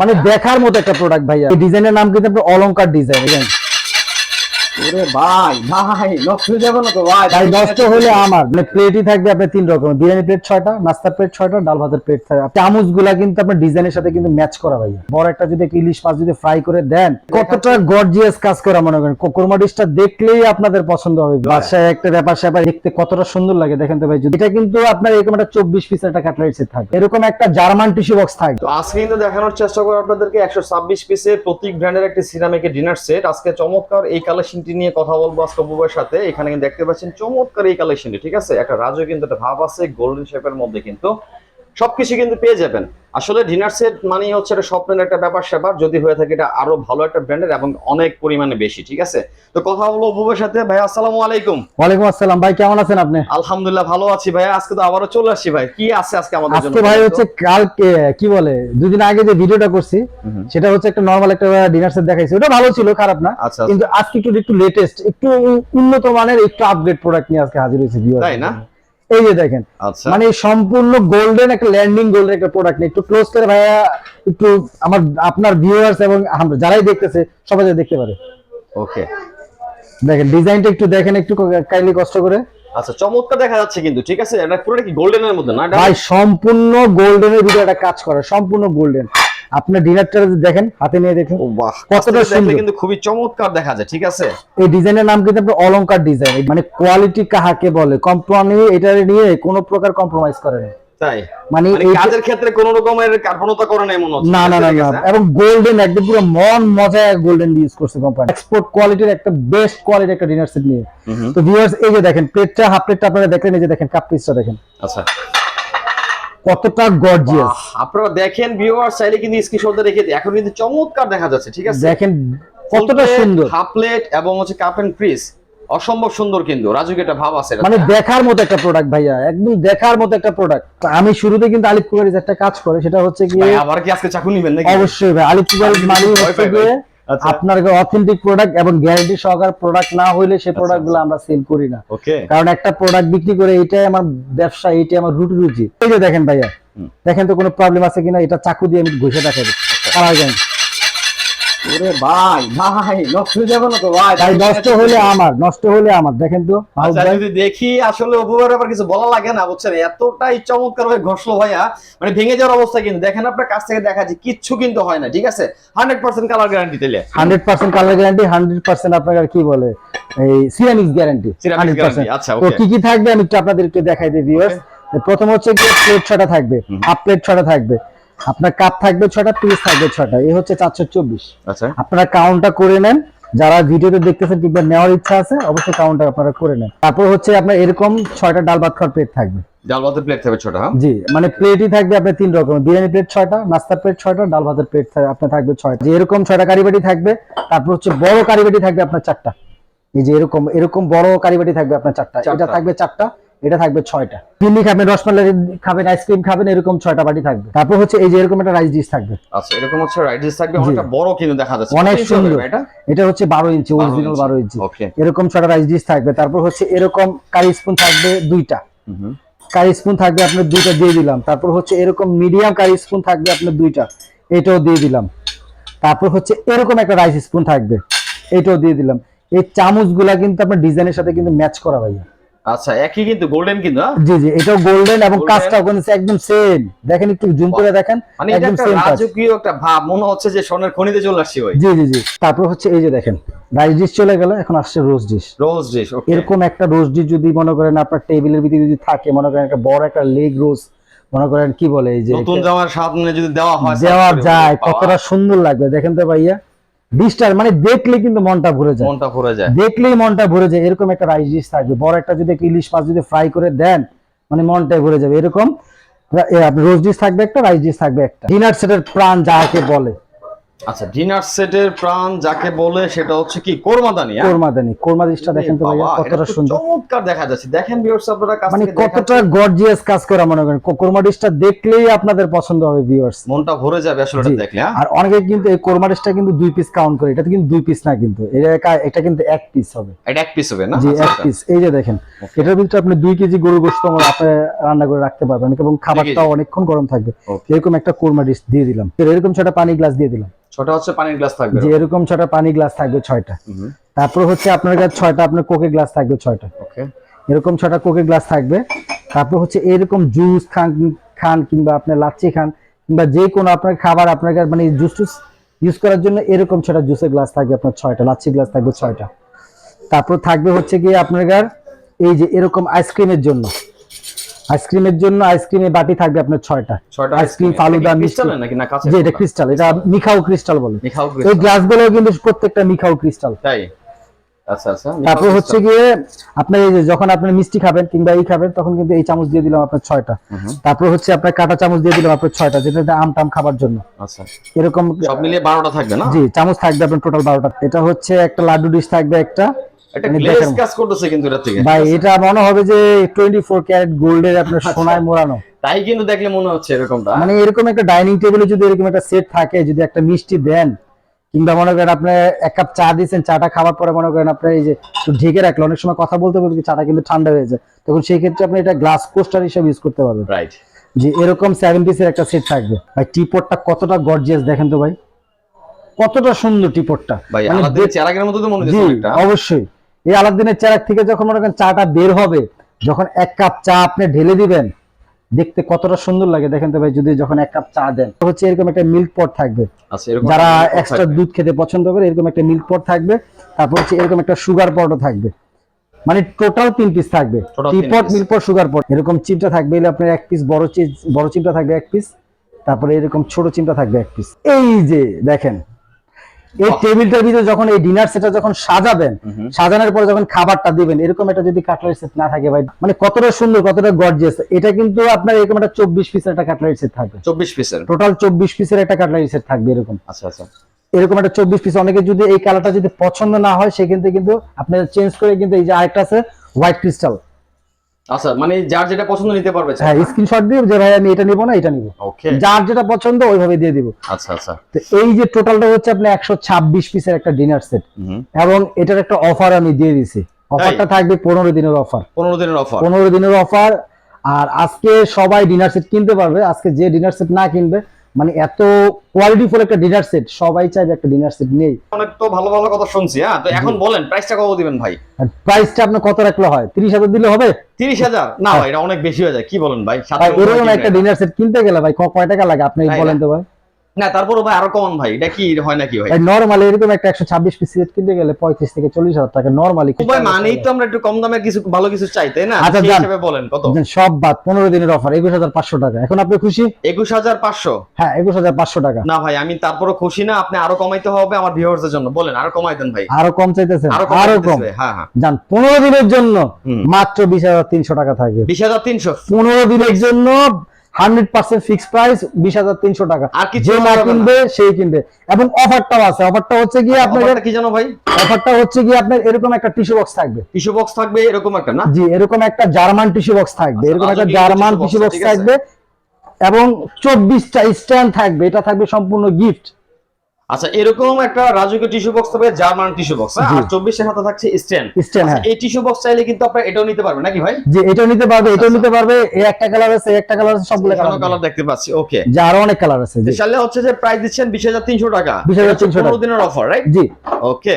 মানে দেখার মতো একটা প্রোডাক্ট ভাইয়া। এই ডিজাইনের নাম কিন্তু আপনার অলংকার ডিজাইন ওরে ভাই ভাই নষ্ট যাবে না তো? ভাই তাই নষ্ট হলে আমার। মানে প্লেটই থাকবে আপনার তিন রকমের বিরিয়ানি প্লেট ছয়টা নাস্তার প্লেট ছয়টা ডাল ভাতের প্লেট থাকবে। চামচগুলা কিন্তু আপনার ডিজাইনের সাথে কিন্তু ম্যাচ করা ভাইয়া। বড় একটা যদি ইলিশ মাছ যদি ফ্রাই করে দেন কতটা গর্জিয়াস কাজ করা মনে করেন। কোরমা ডিশটা দেখলেই আপনাদের পছন্দ হবে। বাসায় একটা ব্যাপার স্যাপার দেখতে কতটা সুন্দর লাগে দেখেন তো ভাই। যদি এটা কিন্তু আপনার এরকম একটা চব্বিশ পিসের একটা কাটলারি সেট থাকবে এরকম একটা জার্মান টিস্যু বক্স থাকবে তো আজকে কিন্তু দেখানোর চেষ্টা করব আপনাদেরকে একশো ছাব্বিশ পিসের প্রতীক ব্র্যান্ডের একটি সিরামিকের ডিনার সেট আজকে চমৎকার এই কালেকশনটি নিয়ে কথা বলব আজকে বুবের সাথে। এখানে দেখতে পাচ্ছেন চমৎকার এই কালেকশনটি ঠিক আছে? একটা রাজও কিন্তু একটা ভাব আছে গোল্ডেন শেপের মধ্যে কিন্তু সবকিছু কিন্তু পেয়ে যাবেন। আসলে ডিনার সেট মানে হচ্ছে একটা স্বপ্নের একটা ব্যাপার স্যাপার। যদি হয়ে থাকে এটা আরও ভালো একটা ব্র্যান্ডের এবং অনেক পরিমাণে বেশি ঠিক আছে? তো কথা বলব বুবের সাথে। ভাই আসসালামু আলাইকুম। ওয়ালাইকুম আসসালাম। ভাই কেমন আছেন আপনি? আলহামদুলিল্লাহ ভালো আছি ভাই আজকে তো আবারও চলে আসছি ভাই। কি আছে আজকে আমাদের জন্য? আজকে ভাই হচ্ছে কালকে কি বলে দুদিন আগে যে ভিডিওটা করছি সেটা হচ্ছে একটা নর্মাল একটা ডিনার সেট দেখাইছি। ওটা ভালো ছিল খারাপ না। আচ্ছা কিন্তু আজকে একটু একটু লেটেস্ট একটু উন্নত মানের একটু আপগ্রেড প্রোডাক্ট নিয়ে আজকে হাজির হয়েছে তাই না? এই যে দেখেন আচ্ছা। মানে সম্পূর্ণ গোল্ডেন একটা ল্যান্ডিং গোল্ডেন একটা প্রোডাক্ট একটু ক্লোজ করে ভাইয়া একটু আমার আপনার ভিউয়ার্স এবং আমরা যারাই দেখতেছে সবাই দেখতে পারে। ওকে দেখেন ডিজাইনটা একটু দেখেন একটু কাইন্ডলি কষ্ট করে। আচ্ছা চমৎকার দেখা যাচ্ছে কিন্তু ঠিক আছে? এটা পুরোটা কি গোল্ডেনের মধ্যে না ভাই সম্পূর্ণ গোল্ডেনের ভিতরে একটা কাজ করে সম্পূর্ণ গোল্ডেন আপনার ডিনারটা যদি দেখেন হাতে নিয়ে দেখুন কতটা সুন্দর। কিন্তু খুবই চমৎকার দেখা যায় ঠিক আছে? এই ডিজাইনের নাম কিন্তু আপনার অলংকার ডিজাইন। মানে কোয়ালিটি কাহাকে বলে? কোম্পানি এটা নিয়ে কোনো প্রকার কম্প্রোমাইজ করে না তাই? মানে মানে কাজের ক্ষেত্রে কোনো রকমের কার্পণতা করে নাই মনে না না না ঠিক এবং গোল্ডেন একদম পুরো মন মজায় গোল্ডেন ইউজ করছে কোম্পানি এক্সপোর্ট কোয়ালিটির একটা বেস্ট কোয়ালিটির একটা ডিনার সেট নিয়ে। হুম হুম, তো ভিউয়ার্স এই যে দেখেন প্লেটটা হাফ প্লেটটা আপনারা দেখলেন এই যে দেখেন কাপ পিসটা দেখেন। আচ্ছা। কতটা গর্জিয়াস আপনারা দেখেন ভিউয়ার চাইলে কিন্তু স্ক্রিনশট রেখে এখন কিন্তু চমৎকার দেখা যাচ্ছে ঠিক আছে? দেখেন কতটা সুন্দর। হাফ প্লেট এবং হচ্ছে কাপ এন্ড ক্রিস অসম্ভব সুন্দর কিন্তু রাজুকে একটা ভাব আছে মানে দেখার মতো একটা প্রোডাক্ট ভাইয়া একদম দেখার মতো একটা প্রোডাক্ট আমি শুরুতে কিন্তু আলিপ কুমারিজ একটা কাজ করে সেটা হচ্ছে কি আবার কি আজকে চাকু নিবেন নাকি? অবশ্যই ভাই আলিপ কুমারিজ মানে হচ্ছে আচ্ছা। আপনার অথেন্টিক প্রোডাক্ট এবং গ্যারান্টি সহকার প্রোডাক্ট না হইলে সেই প্রোডাক্টগুলো আমরা সেল করি না। ওকে কারণ একটা প্রোডাক্ট বিক্রি করে এটাই আমার ব্যবসা এটাই আমার রুটি রুজি এই যে দেখেন ভাইয়া দেখেন তো কোনো প্রবলেম আছে কিনা? এটা চাকু দিয়ে আমি ঘষে দেখাবো ওরে ভাই ভাই নষ্ট হয়ে যাবে না তো ভাই তাই নষ্ট হলে আমার নষ্ট হলে আমার দেখেন তো আচ্ছা যদি দেখি আসলে অপুবার ব্যাপার কিছু বলা লাগে না বুঝছেন? এতটাই চমৎকার ভাবে ঘষলো ভাইয়া মানে ভেঙে যাওয়ার অবস্থা কিন্তু। দেখেন আপনার কাছ থেকে দেখা যায় কিচ্ছু কিন্তু হয় না ঠিক আছে? হান্ড্রেড পার্সেন্ট কালার গ্যারান্টি দিলে hundred percent colour guarantee hundred percent আপনার কি বলে এই সিরামিক্স গ্যারান্টি আচ্ছা, তো কি কি থাকবে আমি একটু আপনাদের একটু দেখাই দিই ভিউয়ার্স প্রথম হচ্ছে কি প্লেট ছটা থাকবে হাফ প্লেট ছটা থাকবে। আপনার কাপ থাকবে ছটা পিস থাকবে ছটা এই হচ্ছে চারশো চব্বিশ। আচ্ছা। আপনারা কাউন্টটা করে নেন। যারা ভিডিওতে দেখতেছেন কিংবা নেওয়ার ইচ্ছা আছে অবশ্যই কাউন্টটা আপনারা করে নেন। তারপর হচ্ছে আপনার এরকম ছয়টা ডাল ভাত খাওয়ার প্লেট থাকবে। ডাল ভাতের প্লেট থাকবে ছোট হ্যাঁ? জি মানে প্লেটই থাকবে আপনার তিন রকমের। বিরিয়ানি প্লেট ছয়টা নাস্তার প্লেট ছয়টা ডাল ভাতের প্লেট আপনার থাকবে ছয়টা। যে এরকম ছয়টা কারিবাটি থাকবে তারপর হচ্ছে বড় কারিবাটি থাকবে আপনার চারটা। এই যে এরকম এরকম বড় কারিবাটি থাকবে আপনার চারটা। চারটা। এটা থাকবে চারটা। এটা থাকবে ছয়টা। চিনি খাবেন রসমালাই খাবেন আইসক্রিম খাবেন এরকম ছয়টা বাটি থাকবে। তারপর হচ্ছে এই যে এরকম একটা রাইস ডিশ থাকবে। আচ্ছা এরকম হচ্ছে রাইডিস থাকবে অনেকটা বড় কিন্তু দেখা যাচ্ছে। অনেক সুন্দর। এটা? এটা হচ্ছে বারো ইঞ্চি অরিজিনাল ইঞ্চি। বারো ইঞ্চি ওকে এরকম ছয়টা রাইস ডিশ থাকবে। তারপর হচ্ছে এরকম কারি স্পুন থাকবে দুইটা। কারি স্পুন থাকবে আপনার দুইটা দিয়ে দিলাম। তারপর হচ্ছে এরকম মিডিয়াম কারি স্পুন থাকবে আপনার দুইটা। এটাও দিয়ে দিলাম। তারপর হচ্ছে এরকম একটা রাইস স্পুন থাকবে। এটাও দিয়ে দিলাম। এই চামচগুলা কিন্তু আপনার ডিজাইনের সাথে কিন্তু ম্যাচ করা ভাইয়া। আচ্ছা একই কিন্তু গোল্ডেন কিন্তু হ্যাঁ? জি জি এটাও গোল্ডেন এবং কাজটাও কিন্তু একদম সেম দেখেন একটু জুম করে দেখেন মানে একদম সেম রাজকীয় একটা ভাব মনে হচ্ছে যে খনিতে চলে আসছি জি জি জি। তারপর হচ্ছে এই যে দেখেন রাইস ডিশ চলে গেল এখন আসছে রোজ ডিশ রোজ ডিশ এরকম একটা রোজ ডিশ যদি মনে করেন আপনার টেবিলের ভিতরে যদি থাকে মনে করেন একটা বড় একটা লেগ রোজ মনে করেন কি বলে এই যে নতুন জামার সামনে যদি দেওয়া হয় দেওয়া যায় কতটা সুন্দর লাগবে। দেখেন তো ভাইয়া ডিশটার মানে দেখলে কিন্তু মনটা ভরে যায়। মনটা ভরে যায়। দেখলেই মনটা ভরে যায় এরকম একটা রাইস ডিশ থাকবে। বড় একটা যদি একটা ইলিশ মাছ যদি ফ্রাই করে দেন মানে মনটাই ভরে যাবে। এরকম রোজ ডিশ থাকবে একটা রাইস ডিশ থাকবে একটা। ডিনার সেটের প্রাণ যাকে বলে। আচ্ছা ডিনার সেটের প্রাণ যাকে বলে সেটা হচ্ছে কি? কোরমাদানি হ্যাঁ? কোরমাদানি কোরমাদিসটা দেখেন তো ভাইয়া কতটা সুন্দর। চমৎকার দেখা যাচ্ছে। দেখেন ভিউয়ার্স আপনারা কাছ মানে কতটা গর্জিয়াস কাজ করা মনে করেন। কোরমাডিসটা দেখলেই আপনাদের পছন্দ হবে ভিউয়ার্স মনটা ভরে যাবে আসলে এটা দেখলে হ্যাঁ? আর অনেকে কিন্তু এই কোরমাডিসটা কিন্তু দুই পিস কাউন্ট করে। এটা কিন্তু দুই পিস না কিন্তু। এটা এটা কিন্তু এক পিস হবে। এটা এক পিস হবে না? জি আচ্ছা, এক আচ্ছা। পিস এই যে দেখেন এটার ভিতরে আপনি দুই কেজি গরুর গোস্ত আমার আপনি রান্না করে রাখতে পারবেন এবং খাবারটাও অনেকক্ষণ গরম থাকবে। এরকম একটা কোরমা ডিশ দিয়ে দিলাম। এরকম ছটা পানি গ্লাস দিয়ে দিলাম। ছোট হচ্ছে পানির গ্লাস থাকবে। যে এরকম ছটা পানি গ্লাস থাকবে ছয়টা। তারপর হচ্ছে আপনার কাছে ছয়টা আপনার কোকে গ্লাস থাকবে ছয়টা। ওকে। এরকম ছটা কোকে গ্লাস থাকবে। তারপর হচ্ছে এরকম জুস খান খান কিংবা আপনার লাচ্ছি খান কিংবা যে কোনো আপনার খাবার আপনার কাছে মানে জুস টুস ইউজ করার জন্য এরকম ছটা জুসের গ্লাস থাকবে আপনার ছয়টা লাচ্ছি গ্লাস থাকবে ছয়টা। তারপর থাকবে হচ্ছে গিয়ে আপনার এই যে এরকম আইসক্রিমের জন্য। আইসক্রিমের জন্য আইসক্রিমের বাটি থাকবে আপনার ছয়টা। ছয়টা আইসক্রিম ফালুদা মিষ্টি ক্রিস্টাল নাকি? না যে এটা ক্রিস্টাল এটা মিখাও ক্রিস্টাল বলে। মিখাও ক্রিস্টাল এই গ্লাসগুলো কিন্তু প্রত্যেকটা মিখাও ক্রিস্টাল তাই? আচ্ছা আচ্ছা তারপর হচ্ছে গিয়ে আপনার এই যে যখন আপনি মিষ্টি খাবেন কিংবা এই খাবেন তখন কিন্তু এই চামচ দিয়ে দিলাম আপনার ছয়টা। তারপর হচ্ছে আপনার কাটা চামচ দিয়ে দিলাম আপনার ছয়টা যেটাতে আম টাম খাবার জন্য। আচ্ছা। এরকম সব মিলিয়ে বারোটা থাকবে না? জি চামচ থাকবে আপনার টোটাল বারোটা। এটা হচ্ছে একটা লাড্ডু ডিশ থাকবে একটা। একটা মানে গ্লেজ কাজ করতেছে কিন্তু এটা থেকে। ভাই এটা মনে হবে যে টোয়েন্টি ফোর ক্যারেট গোল্ডের আপনার সোনায় মোড়ানো। তাই কিন্তু দেখলে মনে হচ্ছে এরকমটা। মানে এরকম একটা ডাইনিং টেবিলে যদি এরকম একটা সেট থাকে যদি একটা মিষ্টি দেন কিংবা মনে করেন আপনি এক কাপ চা দিয়েছেন চাটা খাওয়ার পরে মনে করেন আপনার এই যে ঢেকে রাখলে অনেক সময় কথা বলতে বলতে চাটা কিন্তু ঠান্ডা হয়ে যায়। তখন সেই ক্ষেত্রে আপনি এটা গ্লাস কোস্টার হিসেবে ইউজ করতে পারবেন। রাইট যে এরকম সেভেন পিসের একটা সেট থাকবে। ভাই টিপটটা কতটা গর্জিয়াস দেখেন তো ভাই। কতটা সুন্দর টিপটটা ভাই মানে আলাদা চেরাগের মতো তো মনে হচ্ছে অবশ্যই। এই আলাদিনের চেরাক থেকে যখন মনে করেন চাটা বের হবে যখন এক কাপ চা আপনি ঢেলে দিবেন দেখতে কতটা সুন্দর লাগে। দেখেন তো ভাই যদি যখন এক কাপ চা দেন হচ্ছে এরকম একটা মিল্ক পট থাকবে। আচ্ছা যারা এক্সট্রা দুধ খেতে পছন্দ করে এরকম একটা মিল্ক পট থাকবে। তারপর হচ্ছে এরকম একটা সুগার পটও থাকবে। মানে টোটাল তিন পিস থাকবে। Teapot milk pot sugar pot এরকম চিমটা থাকবে এলে আপনার এক পিস বড় বড় চিমটা থাকবে এক পিস তারপরে এরকম ছোট চিমটা থাকবে এক পিস এই যে দেখেন এই টেবিলটার ভিতরে যখন এই ডিনার সেটা যখন সাজাবেন সাজানোর পরে যখন খাবারটা দিবেন এরকম একটা যদি কাটলারি সেট না থাকে ভাই মানে কতটা সুন্দর কতটা গর্জিয়াস এটা কিন্তু আপনার এরকম একটা চব্বিশ পিসের একটা কাটলারি সেট থাকবে। চব্বিশ পিসের টোটাল চব্বিশ পিসের একটা কাটলারি সেট থাকবে এরকম। আচ্ছা আচ্ছা। এরকম একটা চব্বিশ পিস অনেকে যদি এই কালারটা যদি পছন্দ না হয় সেক্ষেত্রে কিন্তু আপনি চেঞ্জ করে কিন্তু এই যে আরেকটা আছে হোয়াইট ক্রিস্টাল আচ্ছা মানে যার যেটা পছন্দ নিতে পারবে হ্যাঁ স্ক্রিনশট দিয়ে যে ভাই আমি এটা নিব না এটা নিব। ওকে যার যেটা পছন্দ ওইভাবে দিয়ে দিব। আচ্ছা আচ্ছা। তো এই যে টোটালটা হচ্ছে আপনি একশো ছাব্বিশ পিসের একটা ডিনার সেট এবং এটার একটা অফার আমি দিয়ে দিছি। অফারটা থাকবে পনেরো দিনের অফার পনেরো দিনের অফার পনেরো দিনের অফার আর আজকে সবাই ডিনার সেট কিনতে পারবে। আজকে যে ডিনার সেট না কিনবে মানে এত কোয়ালিটি ফুল একটা ডিনার সেট সবাই চাইবে একটা ডিনার সেট নেই অনেক তো ভালো ভালো কথা শুনছি হ্যাঁ? তো এখন বলেন প্রাইসটা কত দিবেন ভাই? প্রাইসটা আপনার কত রাখলে হয়? তিরিশ হাজার দিলে হবে? তিরিশ হাজার? না ভাই এটা অনেক বেশি হয়ে যায় কি বলেন ভাই? করে একটা ডিনার সেট কিনতে গেলে ভাই কয় টাকা লাগে? আপনি বলেন তো ভাই। না তারপরও ভাই আরও কমান ভাই। এটা কি হয় নাকি ভাই? এরকম একটা একশো ছাব্বিশ পিস সেট কিনতে গেলে পঁয়ত্রিশ থেকে চল্লিশ হাজার টাকা নর্মালি ভাই মানেই তো আমরা একটু কম দামে কিছু ভালো কিছু চাই তাই না? আচ্ছা, বলেন কত? সব বাদ পনেরো দিনের অফার একুশ হাজার পাঁচশো টাকা। এখন আপনি খুশি? একুশ হাজার পাঁচশো? হ্যাঁ একুশ হাজার পাঁচশো টাকা। না ভাই আমি তারপরও খুশি না আপনি আরও কমাইতে হবে আমার ভিউয়ার্সদের জন্য। বলেন আরও কমাই দেন ভাই। আরও কম চাইতেছেন? আরও কম হ্যাঁ হ্যাঁ। যান পনেরো দিনের জন্য মাত্র বিশ হাজার তিনশো টাকা থাকবে। বিশ হাজার তিনশো। পনেরো দিনের জন্য হান্ড্রেড পার্সেন্ট ফিক্স প্রাইস বিশ হাজার তিনশো টাকা। আর কি যে না। কিনবে সেই কিনবে। এবং অফারটাও আছে। অফারটা হচ্ছে গিয়ে আপনার কি জানো ভাই? অফারটা হচ্ছে গিয়ে আপনার এরকম একটা টিস্যু বক্স থাকবে। টিস্যু বক্স থাকবে এরকম একটা না? জি এরকম একটা জার্মান টিস্যু বক্স থাকবে। এরকম একটা জার্মান টিস্যু বক্স থাকবে। এবং চব্বিশটা স্ট্যান্ড থাকবে। এটা থাকবে সম্পূর্ণ গিফট। আচ্ছা এরকম একটা রাজকীয় টিস্যু বক্স থাকবে জার্মান টিস্যু বক্স আর আর এর হাতে থাকছে স্ট্যান্ড স্ট্যান্ড হ্যাঁ। এই টিস্যু বক্স চাইলে কিন্তু আপনারা এটাও নিতে পারবেন নাকি ভাই? যে এটাও নিতে পারবে এটাও আচ্ছা। নিতে পারবে। এই একটা কালার আছে একটা কালার আছে সবগুলো কালার কালার দেখতে পাচ্ছি ওকে যে আরও অনেক কালার আছে জি। তাহলে হচ্ছে যে প্রাইস দিচ্ছেন বিশ হাজার তিনশো টাকা। 20,300 পনেরো দিনের অফার রাইট জি। ওকে